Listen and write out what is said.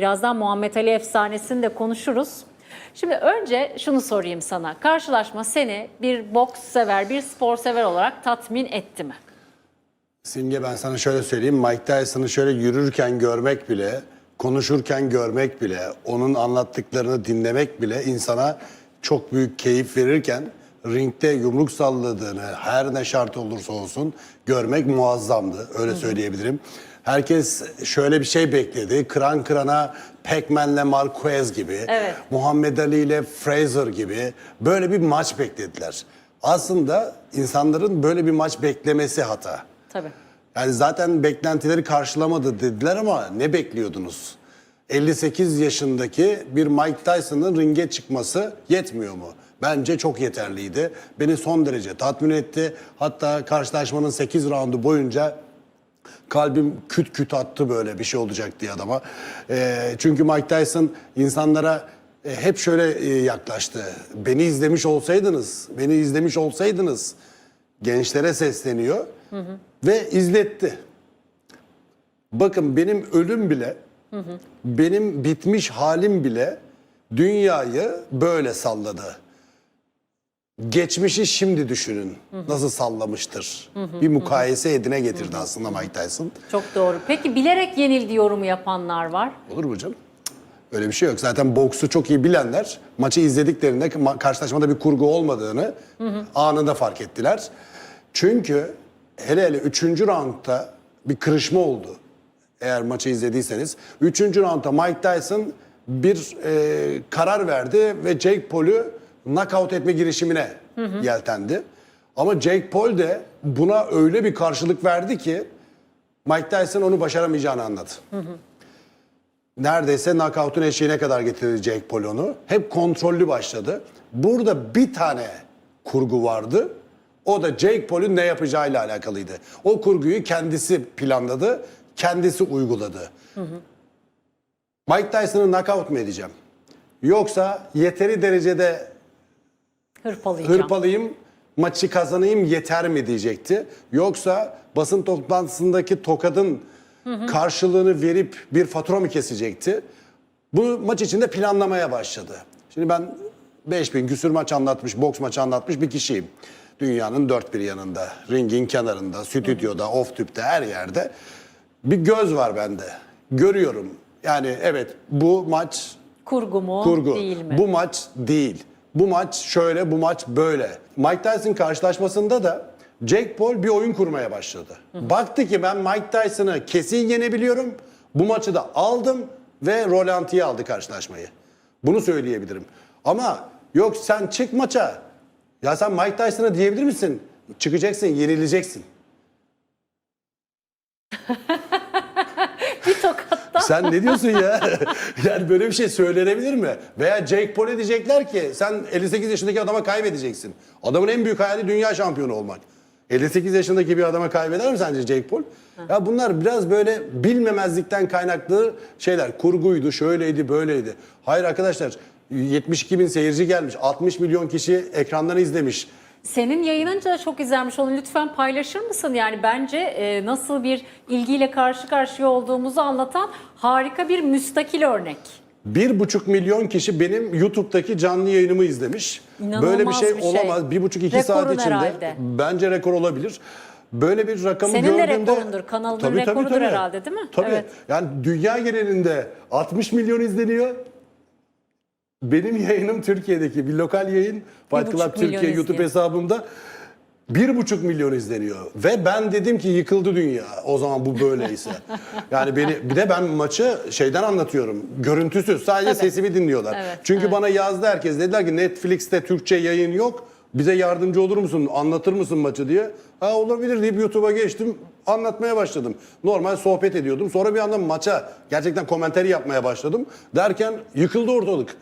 Birazdan Muhammed Ali efsanesini de konuşuruz. Şimdi önce şunu sorayım sana. Karşılaşma seni bir boks sever, bir spor sever olarak tatmin etti mi? Simge ben sana şöyle söyleyeyim. Mike Tyson'ı şöyle yürürken görmek bile, konuşurken görmek bile, onun anlattıklarını dinlemek bile insana çok büyük keyif verirken ringde yumruk salladığını her ne şart olursa olsun görmek muazzamdı. Öyle söyleyebilirim. Herkes şöyle bir şey bekledi. Kıran kırana Pac-Man'le Marquez gibi, Evet. Muhammed Ali ile Fraser gibi böyle bir maç beklediler. Aslında insanların böyle bir maç beklemesi hata. Tabii. Yani zaten beklentileri karşılamadı dediler ama ne bekliyordunuz? 58 yaşındaki bir Mike Tyson'ın ringe çıkması yetmiyor mu? Bence çok yeterliydi. Beni son derece tatmin etti. Hatta karşılaşmanın 8 roundu boyunca kalbim küt küt attı böyle bir şey olacak diye adama. Ee, çünkü Mike Tyson insanlara e, hep şöyle e, yaklaştı. Beni izlemiş olsaydınız, beni izlemiş olsaydınız gençlere sesleniyor ve izletti. Bakın benim ölüm bile, benim bitmiş halim bile dünyayı böyle salladı. Geçmişi şimdi düşünün. Nasıl sallamıştır. Bir mukayese edine getirdi aslında Mike Tyson. Çok doğru. Peki bilerek yenildi yorumu yapanlar var. Olur mu canım? Öyle bir şey yok. Zaten boksu çok iyi bilenler maçı izlediklerinde ma- karşılaşmada bir kurgu olmadığını anında fark ettiler. Çünkü hele hele 3. roundda bir kırışma oldu. Eğer maçı izlediyseniz. 3. roundda Mike Tyson bir e, karar verdi ve Jake Paul'ü knockout etme girişimine yeltendi. Ama Jake Paul de buna öyle bir karşılık verdi ki Mike Tyson onu başaramayacağını anladı neredeyse knockout'un eşiğine kadar getirdi Jake Paul onu. Hep kontrollü başladı. Burada bir tane kurgu vardı. O da Jake Paul'ün ne yapacağıyla alakalıydı. O kurguyu kendisi planladı, kendisi uyguladı. Mike Tyson'ı knockout mu edeceğim? Yoksa yeteri derecede Hırpalayacağım. hırpalayayım, maçı kazanayım yeter mi diyecekti. Yoksa basın toplantısındaki tokadın karşılığını verip bir fatura mı kesecekti? Bu maç içinde planlamaya başladı. Şimdi ben 5000 küsür maç anlatmış, boks maçı anlatmış bir kişiyim. Dünyanın dört bir yanında, ringin kenarında, stüdyoda, off tüpte her yerde. Bir göz var bende. Görüyorum. Yani evet bu maç Kurgu mu kurgu. değil mi? Bu maç değil. Bu maç şöyle, bu maç böyle. Mike Tyson karşılaşmasında da Jake Paul bir oyun kurmaya başladı. Baktı ki ben Mike Tyson'ı kesin yenebiliyorum. Bu maçı da aldım ve rolantiye aldı karşılaşmayı. Bunu söyleyebilirim. Ama yok sen çık maça. Ya sen Mike Tyson'a diyebilir misin? Çıkacaksın, yenileceksin. Sen ne diyorsun ya? yani böyle bir şey söylenebilir mi? Veya Jake Paul'e diyecekler ki sen 58 yaşındaki adama kaybedeceksin. Adamın en büyük hayali dünya şampiyonu olmak. 58 yaşındaki bir adama kaybeder mi sence Jake Paul? Ya bunlar biraz böyle bilmemezlikten kaynaklı şeyler. Kurguydu, şöyleydi, böyleydi. Hayır arkadaşlar 72 bin seyirci gelmiş. 60 milyon kişi ekrandan izlemiş. Senin yayınınca çok izlenmiş. Onu lütfen paylaşır mısın? Yani bence e, nasıl bir ilgiyle karşı karşıya olduğumuzu anlatan harika bir müstakil örnek. Bir buçuk milyon kişi benim YouTube'daki canlı yayınımı izlemiş. İnanılmaz Böyle bir şey, bir şey. olamaz. Bir buçuk iki saat Rekorun içinde herhalde. bence rekor olabilir. Böyle bir rakamı Senin de gördüğümde... rekorundur, kanalının rekorudur herhalde, değil mi? Tabii. Evet. Yani dünya genelinde 60 milyon izleniyor. Benim yayınım Türkiye'deki bir lokal yayın. Fight Club Türkiye YouTube izliyor. hesabımda bir buçuk milyon izleniyor. Ve ben dedim ki yıkıldı dünya o zaman bu böyleyse. yani beni bir de ben maçı şeyden anlatıyorum. Görüntüsüz sadece Tabii. sesimi dinliyorlar. Evet, Çünkü evet. bana yazdı herkes dediler ki Netflix'te Türkçe yayın yok. Bize yardımcı olur musun? Anlatır mısın maçı diye. Ha olabilir deyip YouTube'a geçtim. Anlatmaya başladım. Normal sohbet ediyordum. Sonra bir anda maça gerçekten komenteri yapmaya başladım. Derken yıkıldı ortalık.